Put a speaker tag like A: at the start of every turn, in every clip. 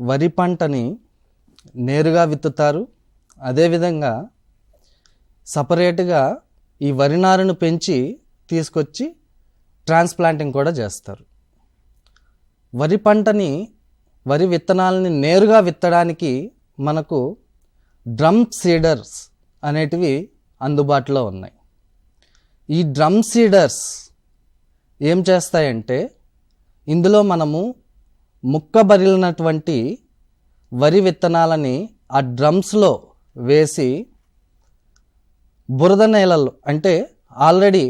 A: వరి పంటని నేరుగా విత్తుతారు. అదేవిధంగా సపరేట్గా ఈ వరి నారును పెంచి తీసుకొచ్చి ట్రాన్స్ప్లాంటింగ్ కూడా చేస్తారు. వరి పంటని వరి విత్తనాలని నేరుగా విత్తడానికి మనకు డ్రమ్ సీడర్స్ అనేటివి అందుబాటులో ఉన్నాయి. ఈ డ్రమ్ సీడర్స్ ఏం చేస్తాయంటే ఇందులో మనము ముక్కబరిలినటువంటి వరి విత్తనాలని ఆ డ్రమ్స్లో వేసి బురద నేలలు అంటే ఆల్రెడీ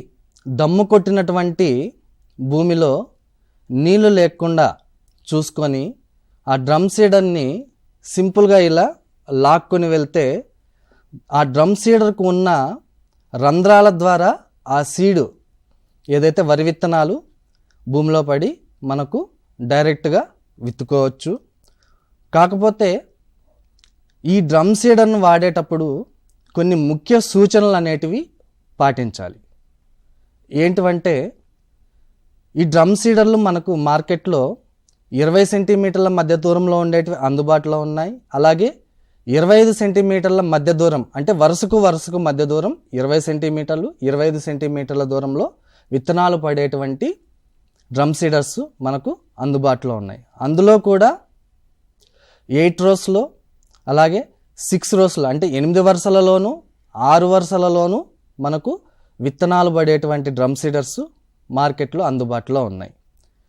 A: దమ్ము కొట్టినటువంటి భూమిలో నీళ్ళు లేకుండా చూసుకొని ఆ డ్రమ్ సీడర్ని సింపుల్గా ఇలా లాక్కొని వెళ్తే ఆ డ్రమ్ సీడర్కు ఉన్న రంధ్రాల ద్వారా ఆ సీడు ఏదైతే వరి విత్తనాలు భూమిలో పడి మనకు డైరెక్ట్గా విత్తుకోవచ్చు. కాకపోతే ఈ డ్రమ్ సీడర్ను వాడేటప్పుడు కొన్ని ముఖ్య సూచనలు అనేటివి పాటించాలి. ఏంటివంటే ఈ డ్రమ్ సీడర్లు మనకు మార్కెట్లో ఇరవై సెంటీమీటర్ల మధ్య దూరంలో ఉండేటివి అందుబాటులో ఉన్నాయి. అలాగే ఇరవై ఐదు సెంటీమీటర్ల మధ్య దూరం అంటే వరుసకు వరుసకు మధ్య దూరం ఇరవై సెంటీమీటర్లు ఇరవై ఐదు సెంటీమీటర్ల దూరంలో విత్తనాలు పడేటువంటి డ్రమ్ సీడర్స్ మనకు అందుబాటులో ఉన్నాయి. అందులో కూడా ఎయిట్ రోస్లో అలాగే సిక్స్ రోస్లో అంటే ఎనిమిది వరుసలలోను ఆరు వరుసలలోనూ మనకు విత్తనాలు పడేటువంటి డ్రమ్ సీడర్స్ మార్కెట్లో అందుబాటులో ఉన్నాయి.